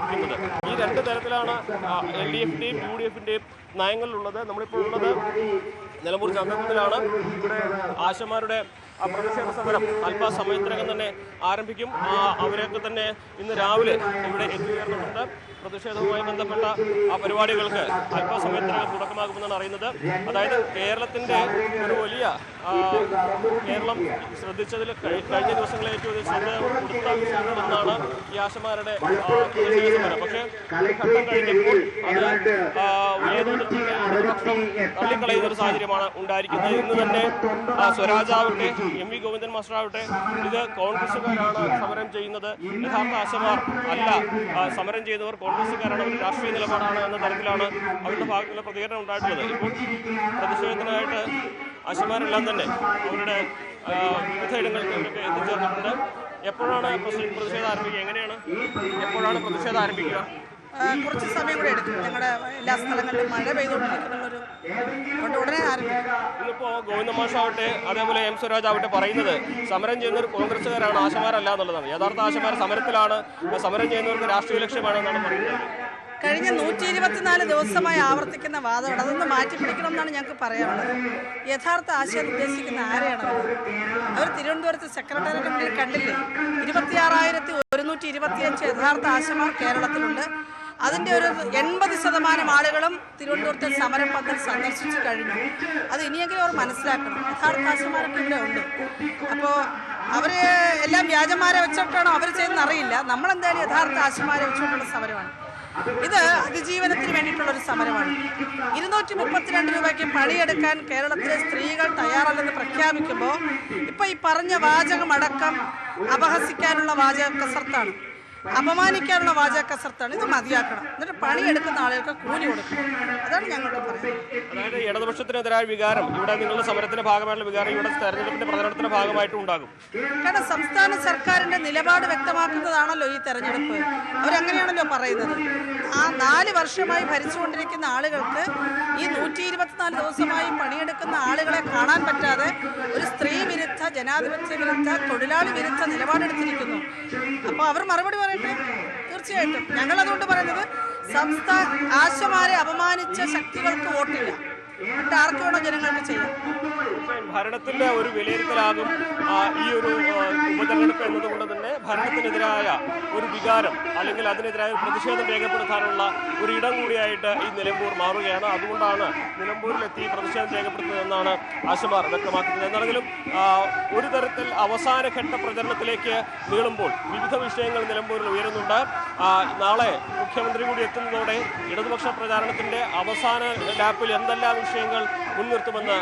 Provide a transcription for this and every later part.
പ്രതിരോധിക്കുന്നത്. ഈ രണ്ട് തരത്തിലാണ് എൽ ഡി എഫിന്റെയും യു ഡി എഫിന്റെയും നയങ്ങളിലുള്ളത്. നമ്മളിപ്പോൾ ഉള്ളത് നിലമ്പൂർ ചന്ദ്രത്തിലാണ് ഇവിടെ ആശമാരുടെ പ്രതിഷേധ സമരം അല്പസമയത്തിനകം തന്നെ ആരംഭിക്കും. അവരെയൊക്കെ തന്നെ ഇന്ന് രാവിലെ ഇവിടെ എത്തിച്ചേർന്നിട്ടുണ്ട്. പ്രതിഷേധവുമായി ബന്ധപ്പെട്ട ആ പരിപാടികൾക്ക് അല്പസമയത്തിനകം തുടക്കമാകുമെന്നാണ് അറിയുന്നത്. അതായത് കേരളത്തിന്റെ ഒരു വലിയ കേരളം ശ്രദ്ധിച്ചതിൽ കഴിഞ്ഞ ദിവസങ്ങളെ ഏറ്റവും അധികം ശ്രദ്ധ കൊടുത്ത വിഷയങ്ങളൊന്നാണ് ഈ ആശമാരുടെ പക്ഷേ ഘട്ടം കഴിഞ്ഞപ്പോൾ അത് തള്ളിക്കളയുന്ന ഒരു സാഹചര്യമാണ് ഉണ്ടായിരിക്കുന്നത്. ഇന്ന് തന്നെ സ്വരാജാവട്ടെ എം വി ഗോവിന്ദൻ മാസ്റ്റർ ആവട്ടെ ഇത് കോൺഗ്രസുകാരാണ് സമരം ചെയ്യുന്നത്. യഥാർത്ഥ ആശമാർ അല്ല. സമരം ചെയ്യുന്നവർ കോൺഗ്രസുകാരാണ് ഒരു രാഷ്ട്രീയ നിലപാടാണ് എന്ന തരത്തിലാണ് അവരുടെ ഭാഗത്തുള്ള പ്രതികരണം ഉണ്ടായിട്ടുള്ളത്. ഇപ്പോൾ പ്രതിഷേധത്തിനായിട്ട് ആശമാരെല്ലാം തന്നെ അവരുടെ വിവിധ എത്തിച്ചേർന്നിട്ടുണ്ട്. എപ്പോഴാണ് പ്രതിഷേധം ആരംഭിക്കുക? എങ്ങനെയാണ്? എപ്പോഴാണ് പ്രതിഷേധം ആരംഭിക്കുക? കുറച്ച് സമയം കൂടെ എടുക്കും. ഞങ്ങളുടെ എല്ലാ സ്ഥലങ്ങളിലും മഴ പെയ്തുകൊണ്ടിരിക്കുന്നുള്ളൊരു അതുകൊണ്ട് ഉടനെ ആരംഭിക്കും. ഇന്നിപ്പോ ഗോവിന്ദ മാഷാവട്ടെ അതേപോലെ എം സ്വരാജ് ആവട്ടെ പറയുന്നത് സമരം ചെയ്യുന്നവർ കോൺഗ്രസ്സുകാരാണ് ആശമാരല്ല എന്നുള്ളതാണ്. യഥാർത്ഥ ആശമാർ സമരത്തിലാണ് സമരം ചെയ്യുന്നവർക്ക് രാഷ്ട്രീയ ലക്ഷ്യമാണെന്നാണ് പറയുന്നത്. കഴിഞ്ഞ നൂറ്റി ഇരുപത്തിനാല് ദിവസമായി ആവർത്തിക്കുന്ന വാദമാണ് അതൊന്ന് മാറ്റി പിടിക്കണം എന്നാണ് ഞങ്ങൾക്ക് പറയാനുള്ളത്. യഥാർത്ഥ ആശയം ഉദ്ദേശിക്കുന്ന ആരെയാണ് അവർ? അവർ തിരുവനന്തപുരത്ത് സെക്രട്ടേറിയറ്റ് മുന്നിൽ കണ്ടില്ലേ? ഇരുപത്തിയാറായിരത്തി ഒരുന്നൂറ്റി ഇരുപത്തിയഞ്ച് യഥാർത്ഥ ആശമാർ കേരളത്തിലുണ്ട്. അതിന്റെ ഒരു എൺപത് ശതമാനം ആളുകളും തിരുവനന്തപുരത്തെ സമരം പന്തൽ സന്ദർശിച്ചു കഴിഞ്ഞു. അത് ഇനിയെങ്കിലും അവർ മനസ്സിലാക്കണം. യഥാർത്ഥ ആശമാരൊക്കെ ഇവിടെ ഉണ്ട്. അപ്പോൾ അവർ എല്ലാം വ്യാജന്മാരെ വെച്ചിട്ടാണോ അവർ ചെയ്യുന്നറിയില്ല നമ്മളെന്തായാലും യഥാർത്ഥ ആശമാരെ വെച്ചുകൊണ്ടുള്ള സമരമാണ്. ഇത് അതിജീവനത്തിന് വേണ്ടിയിട്ടുള്ള ഒരു സമരമാണ്. ഇരുന്നൂറ്റി മുപ്പത്തിരണ്ട് രൂപയ്ക്ക് പണിയെടുക്കാൻ കേരളത്തിലെ സ്ത്രീകൾ തയ്യാറല്ലെന്ന് പ്രഖ്യാപിക്കുമ്പോൾ ഇപ്പൊ ഈ പറഞ്ഞ വാചകം അടക്കം അപഹസിക്കാനുള്ള വാചക കസർത്താണ് അപമാനിക്കാനുള്ള വാചക കസർത്താണ് ഇത് മതിയാക്കണം. എന്നിട്ട് പണിയെടുക്കുന്ന ആളുകൾക്ക് കൂലി കൊടുക്കണം. അതാണ് ഞങ്ങൾക്ക് പറയുന്നത് അതായത് ഇടതുപക്ഷത്തിനെതിരായ വികാരം ഇവിടെ നിങ്ങളുടെ സമരത്തിന്റെ ഭാഗമായിട്ടുള്ള വികാരം ഇവിടെ തെരഞ്ഞെടുപ്പിന്റെ പ്രചരണത്തിന്റെ ഭാഗമായിട്ടും ഉണ്ടാകും. കാരണം സംസ്ഥാന സർക്കാരിന്റെ നിലപാട് വ്യക്തമാക്കുന്നതാണല്ലോ ഈ തെരഞ്ഞെടുപ്പ്. അവരങ്ങനെയാണല്ലോ പറയുന്നത്. ആ നാല് വർഷമായി ഭരിച്ചുകൊണ്ടിരിക്കുന്ന ആളുകൾക്ക് ഈ നൂറ്റി ഇരുപത്തിനാല് ദിവസമായി പണിയെടുക്കുന്ന ആളുകളെ കാണാൻ പറ്റാതെ ഒരു സ്ത്രീ വിരുദ്ധ ജനാധിപത്യ വിരുദ്ധ തൊഴിലാളി വിരുദ്ധ നിലപാടെടുത്തിരിക്കുന്നു. അപ്പോൾ അവർ മറുപടി പറയട്ടെ തീർച്ചയായിട്ടും. തീർച്ചയായിട്ടും. ഞങ്ങൾ അതുകൊണ്ട് പറയുന്നത് സംസ്ഥാന ആശമാരെ അപമാനിച്ച ശക്തികൾക്ക് വോട്ടില്ല. ജനങ്ങൾക്ക് ഭരണത്തിന്റെ ഒരു വിലയിരുത്തലാകും ഈ ഒരു ഉപതെരഞ്ഞെടുപ്പ് എന്നതുകൊണ്ട് തന്നെ ഭരണത്തിനെതിരായ ഒരു വികാരം അല്ലെങ്കിൽ അതിനെതിരായ പ്രതിഷേധം രേഖപ്പെടുത്താനുള്ള ഒരു ഇടം കൂടിയായിട്ട് ഈ നിലമ്പൂർ മാറുകയാണ്. അതുകൊണ്ടാണ് നിലമ്പൂരിലെത്തി പ്രതിഷേധം രേഖപ്പെടുത്തുന്നതെന്നാണ് ആശമാർ വ്യക്തമാക്കുന്നത്. എന്നാണെങ്കിലും ഒരു തരത്തിൽ അവസാനഘട്ട പ്രചരണത്തിലേക്ക് നീളുമ്പോൾ വിവിധ വിഷയങ്ങൾ നിലമ്പൂരിൽ ഉയരുന്നുണ്ട്. നാളെ മുഖ്യമന്ത്രി കൂടി എത്തുന്നതോടെ ഇടതുപക്ഷ പ്രചാരണത്തിന്റെ അവസാന ലാപ്പിൽ എന്തെല്ലാം വിഷയങ്ങൾ മുൻനിർത്തുമെന്ന്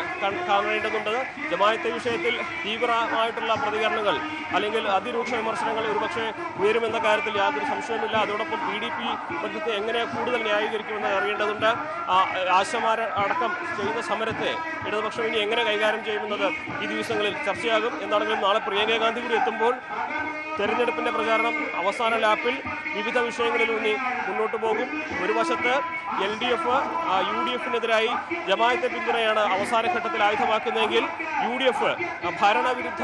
കാണേണ്ടതുണ്ട്. ജമായത്തെ വിഷയത്തിൽ തീവ്രമായിട്ടുള്ള പ്രതികരണങ്ങൾ അല്ലെങ്കിൽ അതിരൂക്ഷ വിമർശനങ്ങൾ ഒരുപക്ഷെ ഉയരുമെന്ന കാര്യത്തിൽ യാതൊരു സംശയവുമില്ല. അതോടൊപ്പം പി ഡി പി ബന്ധത്തെ എങ്ങനെ കൂടുതൽ ന്യായീകരിക്കുമെന്ന് അറിയേണ്ടതുണ്ട്. ആ, ആശമാർ അടക്കം ചെയ്യുന്ന സമരത്തെ ഇടതുപക്ഷം ഇനി എങ്ങനെ കൈകാര്യം ചെയ്യുമെന്നത് ഈ ദിവസങ്ങളിൽ ചർച്ചയാകും. എന്താണെങ്കിലും നാളെ പ്രിയങ്ക ഗാന്ധി കൂടി എത്തുമ്പോൾ തെരഞ്ഞെടുപ്പിന്റെ പ്രചാരണം അവസാന ലാപ്പിൽ വിവിധ വിഷയങ്ങളിൽ ഊന്നി മുന്നോട്ട് പോകും. ഒരു വശത്ത് L D F U D എഫിനെതിരായി ജമായത്തെ പിന്തുണയാണ് അവസാന ഘട്ടത്തിൽ ആയുധമാക്കുന്നതെങ്കിൽ യു ഡി എഫ് ഭരണവിരുദ്ധ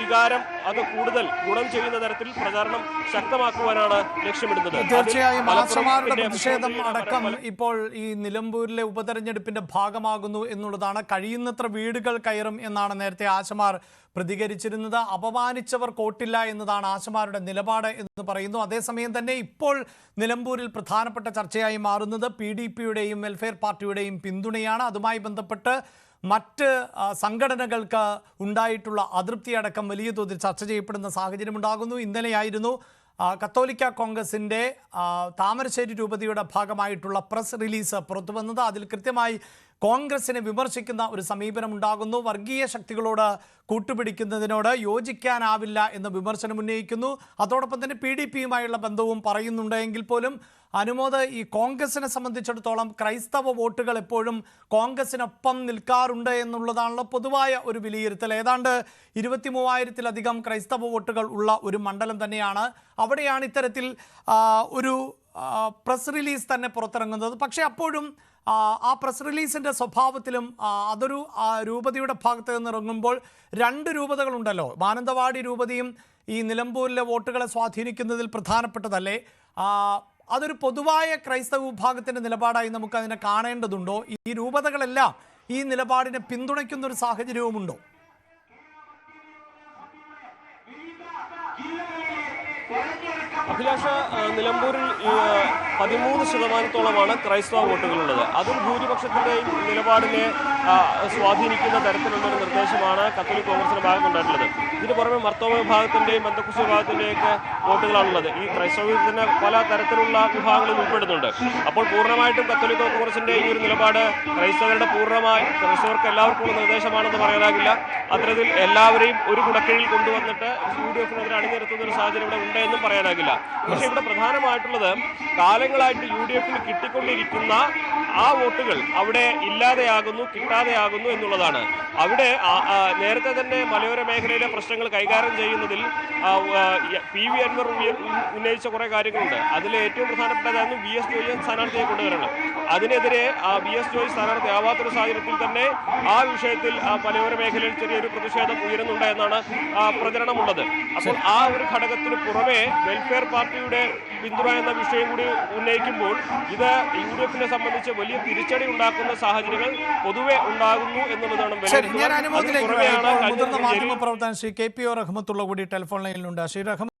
വികാരം അത് കൂടുതൽ ഗുണം ചെയ്യുന്ന തരത്തിൽ പ്രചാരണം ശക്തമാക്കുവാനാണ് ലക്ഷ്യമിടുന്നത്. തീർച്ചയായും ആശ്രമാരുടെ പ്രതിഷേധം അടക്കം ഇപ്പോൾ ഈ നിലമ്പൂരിലെ ഉപതെരഞ്ഞെടുപ്പിന്റെ ഭാഗമാകുന്നു എന്നുള്ളതാണ്. കഴിയുന്നത്ര വീടുകൾ കയറും എന്നാണ് നേരത്തെ ആശമാർ പ്രതികരിച്ചിരുന്നത്. അപമാനിച്ചവർ കോട്ടില്ല എന്നതാണ് ആശമാരുടെ നിലപാട് എന്ന് പറയുന്നു. അതേസമയം തന്നെ ഇപ്പോൾ നിലമ്പൂരിൽ പ്രധാനപ്പെട്ട ചർച്ചയായി മാറുന്നത് പി ഡി പിയുടെയും വെൽഫെയർ പാർട്ടിയുടെയും പിന്തുണയാണ്. അതുമായി ബന്ധപ്പെട്ട് മറ്റ് സംഘടനകൾക്ക് ഉണ്ടായിട്ടുള്ള അതൃപ്തി അടക്കം വലിയ തോതിൽ ചർച്ച ചെയ്യപ്പെടുന്ന സാഹചര്യം ഉണ്ടാകുന്നു. ഇന്നലെയായിരുന്നു കത്തോലിക്ക കോൺഗ്രസിന്റെ താമരശ്ശേരി രൂപതയുടെ ഭാഗമായിട്ടുള്ള പ്രസ് റിലീസ് പുറത്തു വന്നത് അതിൽ കൃത്യമായി കോൺഗ്രസിനെ വിമർശിക്കുന്ന ഒരു സമീപനം ഉണ്ടാകുന്നു വർഗീയ ശക്തികളോട് കൂട്ടുപിടിക്കുന്നതിനോട് യോജിക്കാനാവില്ല എന്ന വിമർശനം ഉന്നയിക്കുന്നു. അതോടൊപ്പം തന്നെ പി ഡി പിയുമായുള്ള ബന്ധവും പറയുന്നുണ്ടെങ്കിൽ പോലും അനുമോദ് ഈ കോൺഗ്രസിനെ സംബന്ധിച്ചിടത്തോളം ക്രൈസ്തവ വോട്ടുകൾ എപ്പോഴും കോൺഗ്രസിനൊപ്പം നിൽക്കാറുണ്ട് എന്നുള്ളതാണല്ലോ പൊതുവായ ഒരു വിലയിരുത്തൽ. ഏതാണ്ട് ഇരുപത്തി മൂവായിരത്തിലധികം ക്രൈസ്തവ വോട്ടുകൾ ഉള്ള ഒരു മണ്ഡലം തന്നെയാണ്. അവിടെയാണ് ഇത്തരത്തിൽ ഒരു പ്രസ് റിലീസ് തന്നെ പുറത്തിറങ്ങുന്നത്. പക്ഷേ അപ്പോഴും ആ, പ്രസ് റിലീസിന്റെ സ്വഭാവത്തിലും അതൊരു രൂപതയുടെ ഭാഗത്ത് നിന്ന് ഇറങ്ങുമ്പോൾ രണ്ട് രൂപതകളുണ്ടല്ലോ. മാനന്തവാടി രൂപതയും ഈ നിലമ്പൂരിലെ വോട്ടുകളെ സ്വാധീനിക്കുന്നതിൽ പ്രധാനപ്പെട്ടതല്ലേ? അതൊരു പൊതുവായ ക്രൈസ്തവ വിഭാഗത്തിന്റെ നിലപാടായി നമുക്ക് അതിനെ കാണേണ്ടതുണ്ടോ? ഈ രൂപതകളെല്ലാം ഈ നിലപാടിനെ പിന്തുണയ്ക്കുന്നൊരു സാഹചര്യവുമുണ്ടോ? അഭിലാഷ നിലമ്പൂരിൽ പതിമൂന്ന് ശതമാനത്തോളമാണ് ക്രൈസ്തവ വോട്ടുകളുള്ളത്. അതും ഭൂരിപക്ഷത്തിന്റെയും നിലപാടിനെ സ്വാധീനിക്കുന്ന തരത്തിലുള്ള ഒരു നിർദ്ദേശമാണ് കത്തോലിക് കോൺഗ്രസിന്റെ ഭാഗത്തുണ്ടായിട്ടുള്ളത് ഇതിന് പുറമെ മർത്തോമ വിഭാഗത്തിന്റെയും ബന്ധക്കുശ വിഭാഗത്തിന്റെയും ഒക്കെ വോട്ടുകളാണുള്ളത്. ഈ ക്രൈസ്തവ തന്നെ പല തരത്തിലുള്ള വിഭാഗങ്ങളിൽ ഉൾപ്പെടുന്നുണ്ട്. അപ്പോൾ പൂർണമായിട്ടും കത്തോലിക് കോൺഗ്രസിന്റെ ഈ ഒരു നിലപാട് ക്രൈസ്തവരുടെ പൂർണമായി ക്രൈസ്തവർക്ക് എല്ലാവർക്കും ഉള്ള നിർദ്ദേശമാണെന്ന് പറയാനാകില്ല. അത്തരത്തിൽ എല്ലാവരെയും ഒരു കുടക്കീഴിൽ കൊണ്ടുവന്നിട്ട് യു ഡി എഫിനെതിരെ അണിനിരത്തുന്ന ഒരു സാഹചര്യം ഇവിടെ ഉണ്ട് എന്നും പറയാനാകില്ല. പക്ഷേ ഇവിടെ പ്രധാനമായിട്ടുള്ളത് കാലങ്ങളായിട്ട് യു ഡി എഫിന് കിട്ടിക്കൊണ്ടിരിക്കുന്ന ആ വോട്ടുകൾ അവിടെ ഇല്ലാതെയാകുന്നു കിട്ടാതെയാകുന്നു എന്നുള്ളതാണ്. അവിടെ നേരത്തെ തന്നെ മലയോര മേഖലയിലെ പ്രശ്നങ്ങൾ കൈകാര്യം ചെയ്യുന്നതിൽ പി വി അൻവർ ഉന്നയിച്ച കുറേ കാര്യങ്ങളുണ്ട്. അതിൽ ഏറ്റവും പ്രധാനപ്പെട്ടതായിരുന്നു വി എസ് ജോയിയെ സ്ഥാനാർത്ഥിയെ കൊണ്ടുവരണം. അതിനെതിരെ ആ വി എസ് ജോയി സ്ഥാനാർത്ഥി ആവാത്തൊരു സാഹചര്യത്തിൽ തന്നെ ആ വിഷയത്തിൽ ആ മലയോര മേഖലയിൽ ചെറിയൊരു പ്രതിഷേധം ഉയരുന്നുണ്ട് എന്നാണ് ആ, പ്രചരണമുള്ളത്. അപ്പോൾ ആ ഒരു ഘടകത്തിന് പുറമെ വെൽഫെയർ പാർട്ടിയുടെ പിന്തുണ എന്ന വിഷയം കൂടി ഉന്നയിക്കുമ്പോൾ ഇത് യു ഡി എഫിനെ സംബന്ധിച്ച് വലിയ തിരിച്ചടി ഉണ്ടാക്കുന്ന സാഹചര്യങ്ങൾ പൊതുവെ ഉണ്ടാകുന്നു എന്നുള്ളതാണ് മുതിർന്ന ദിവസം മാധ്യമ പ്രവർത്തകൻ Shri K P O Rahmathulla കൂടി ടെലിഫോൺ ലൈനിലുണ്ട്. ശ്രീ